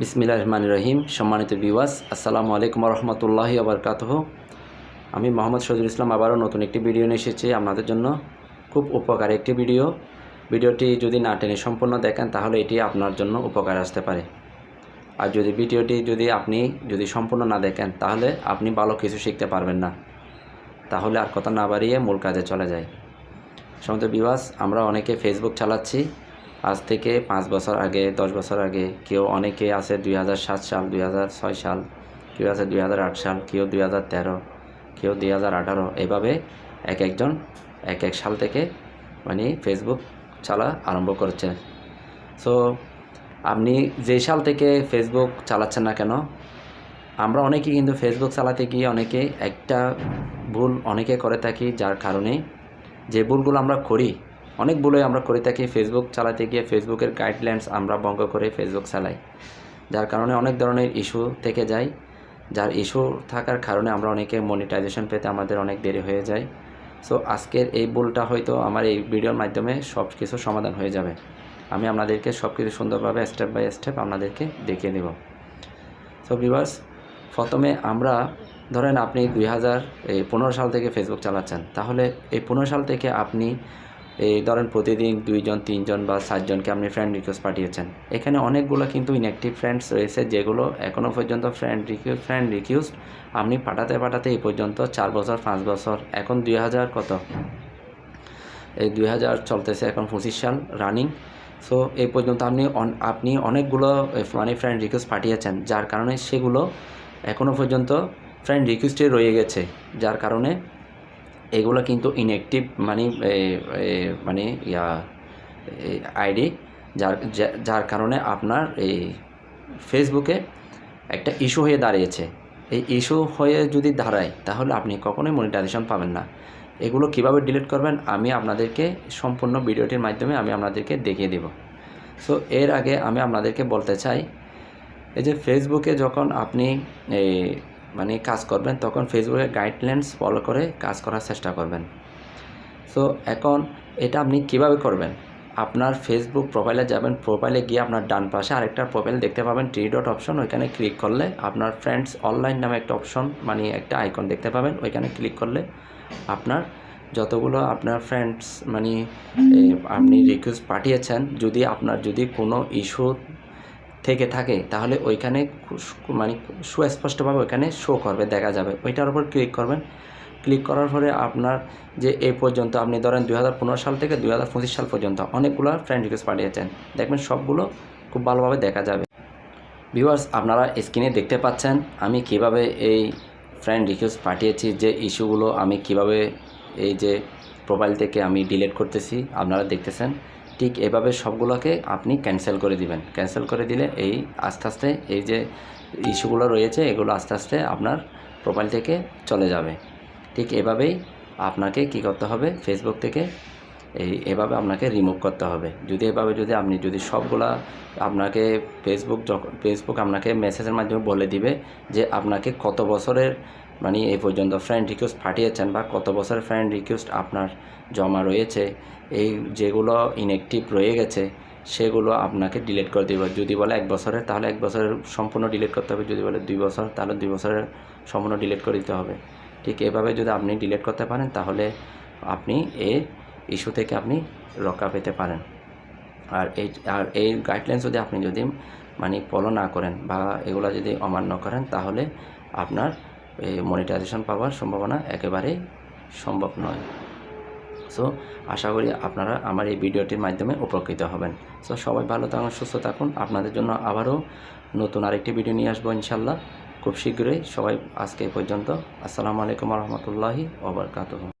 বিসমিল্লা রহমান রহিম। সম্মানিত বিওয়াস আসসালামু আলাইকুম রহমতুল্লাহি আবরকাতহ আমি মোহাম্মদ সজুল ইসলাম আবারও নতুন একটি ভিডিও নিয়ে এসেছি আপনাদের জন্য। খুব উপকারী একটি ভিডিও। ভিডিওটি যদি না টেনে সম্পূর্ণ দেখেন, তাহলে এটি আপনার জন্য উপকার আসতে পারে। আর যদি ভিডিওটি যদি আপনি যদি সম্পূর্ণ না দেখেন, তাহলে আপনি ভালো কিছু শিখতে পারবেন না। তাহলে আর কথা না বাড়িয়ে মূল কাজে চলে যায় সমস্ত বিবাস আমরা অনেকে ফেসবুক চালাচ্ছি। আজ থেকে পাঁচ বছর আগে, দশ বছর আগে কেউ অনেকে আছে দুই হাজার সাত সাল, দুই হাজার ছয় সাল, কেউ আছে দুই হাজার আট সাল, কেউ দুই হাজার তেরো, কেউ দুই হাজার আঠারো। এভাবে এক একজন, এক এক সাল থেকে মানে ফেসবুক চালা আরম্ভ করেছে। সো আপনি যে সাল থেকে ফেসবুক চালাচ্ছেন না কেন, আমরা অনেকেই কিন্তু ফেসবুক চালাতে গিয়ে অনেকে একটা ভুল অনেকে করে থাকি, যার কারণে যে ভুলগুলো আমরা করি অনেক ভুলই আমরা করে থাকি। ফেসবুক চালাতে গিয়ে ফেসবুকের গাইডলাইন্স আমরা ভঙ্গ করে ফেসবুক চালাই। যার কারণে অনেক ধরনের ইস্যু থেকে যায়। যার ইস্যু থাকার কারণে আমরা অনেকে মনিটাইজেশন পেতে আমাদের অনেক দেরি হয়ে যায়। সো আজকের এই ভুলটা হয়তো আমার এই ভিডিওর মাধ্যমে সব কিছু সমাধান হয়ে যাবে। আমি আপনাদেরকে সব কিছু সুন্দরভাবে স্টেপ বাই স্টেপ আপনাদেরকে দেখিয়ে দেব। সো ভিউয়ার্স প্রথমে আমরা ধরেন আপনি দুই হাজার পনেরো সাল থেকে ফেসবুক চালাচ্ছেন। তাহলে এই পনেরো সাল থেকে আপনি এই ধরেন প্রতিদিন দুইজন, তিনজন বা সাতজনকে আপনি ফ্রেন্ড রিকোয়েস্ট পাঠিয়েছেন। এখানে অনেকগুলো কিন্তু ইনঅ্যাক্টিভ ফ্রেন্ডস রয়েছে, যেগুলো এখনও পর্যন্ত ফ্রেন্ড রিকোয়েস্ট ফ্রেন্ড রিকোয়েস্ট আপনি পাঠাতে পাঠাতে এই পর্যন্ত চার বছর, পাঁচ বছর, এখন দুই হাজার কত? এই দুই হাজার চলতেছে এখন পঁচিশ সাল রানিং সো এই পর্যন্ত আপনি আপনি অনেকগুলো মানে ফ্রেন্ড রিকোয়েস্ট পাঠিয়েছেন, যার কারণে সেগুলো এখনও পর্যন্ত ফ্রেন্ড রিকোয়েস্টে রয়ে গেছে। যার কারণে এগুলো কিন্তু ইনঅ্যাক্টিভ মানে মানে ইয়া আইডি যার যার কারণে আপনার এই ফেসবুকে একটা ইস্যু হয়ে দাঁড়িয়েছে। এই ইস্যু হয়ে যদি দাঁড়ায়, তাহলে আপনি কখনোই মনিটাইজেশন পাবেন না। এগুলো কীভাবে ডিলিট করবেন, আমি আপনাদেরকে সম্পূর্ণ ভিডিওটির মাধ্যমে আমি আপনাদেরকে দেখিয়ে দেব। সো এর আগে আমি আপনাদেরকে বলতে চাই, এই যে ফেসবুকে যখন আপনি মানে কাজ করবেন, তখন ফেসবুকের গাইডলাইন্স ফলো করে কাজ করার চেষ্টা করবেন। সো এখন এটা আপনি কীভাবে করবেন? আপনার ফেসবুক প্রোফাইলে যাবেন প্রোফাইলে গিয়ে আপনার ডান পাশে আরেকটা প্রোফাইল দেখতে পাবেন থ্রি ডট অপশন ওইখানে ক্লিক করলে আপনার ফ্রেন্ডস অনলাইন নামে একটা অপশন মানে একটা আইকন দেখতে পাবেন, ওইখানে ক্লিক করলে আপনার যতগুলো আপনার ফ্রেন্ডস মানে আপনি রিকোয়েস্ট পাঠিয়েছেন, যদি আপনার, যদি কোনো ইস্যু থেকে থাকে, তাহলে ওইখানে মানে সুস্পষ্টভাবে ওইখানে শো করবে, দেখা যাবে। ওইটার উপর ক্লিক করবেন। ক্লিক করার পরে আপনার যে এই পর্যন্ত আপনি ধরেন দুই হাজার পনেরো সাল থেকে দুই হাজার পঁচিশ সাল পর্যন্ত অনেকগুলো ফ্রেন্ড রিকোয়েস্ট পাঠিয়েছেন। দেখবেন সবগুলো খুব ভালোভাবে দেখা যাবে। ভিউয়ার্স আপনারা স্ক্রিনে দেখতে পাচ্ছেন আমি কীভাবে এই ফ্রেন্ড রিকোয়েস্ট পাঠিয়েছি, যে ইস্যুগুলো আমি কীভাবে এই যে প্রোফাইল থেকে আমি ডিলিট করতেছি, আপনারা দেখতেছেন। ঠিক এভাবে সবগুলোকে আপনি ক্যান্সেল করে দিবেন। ক্যান্সেল করে দিলে এই আস্তে আস্তে এই যে ইস্যুগুলো রয়েছে, এগুলো আস্তে আস্তে আপনার প্রোফাইল থেকে চলে যাবে। ঠিক এভাবেই আপনাকে কি করতে হবে? ফেসবুক থেকে এই এভাবে আপনাকে রিমুভ করতে হবে। যদি এভাবে যদি আপনি যদি সবগুলা আপনাকে ফেসবুক যখন ফেসবুক আপনাকে মেসেজের মাধ্যমে বলে দিবে যে আপনাকে কত বছরের মানে এই পর্যন্ত ফ্রেন্ড রিকোয়েস্ট পাঠিয়েছেন বা কত বছরের ফ্রেন্ড রিকোয়েস্ট আপনার জমা রয়েছে, এই যেগুলো ইনঅ্যাক্টিভ রয়ে গেছে, সেগুলো আপনাকে ডিলিট করে দেবে। যদি বলে এক বছরের, তাহলে এক বছরের সম্পূর্ণ ডিলিট করতে হবে। যদি বলে দুই বছর, তাহলে দুই বছরের সম্পূর্ণ ডিলিট করে দিতে হবে। ঠিক এভাবে যদি আপনি ডিলিট করতে পারেন, তাহলে আপনি এই ইস্যু থেকে আপনি রক্ষা পেতে পারেন। আর এই আর এই গাইডলাইন্স যদি আপনি যদি মানে ফলো না করেন বা এগুলো যদি অমান্য করেন, তাহলে আপনার মনিটাইজেশন পাওয়ার সম্ভাবনা একেবারেই সম্ভব নয়। সো আশা করি আপনারা আমার এই ভিডিওটির মাধ্যমে উপকৃত হবেন। সো সবাই ভালো থাকুন, সুস্থ থাকুন। আপনাদের জন্য আবারও নতুন আরেকটি ভিডিও নিয়ে আসব ইনশাল্লাহ খুব শীঘ্রই সবাই আজকে পর্যন্ত। আসসালামু আলাইকুম রহমতুল্লাহি ওবরকাতুহ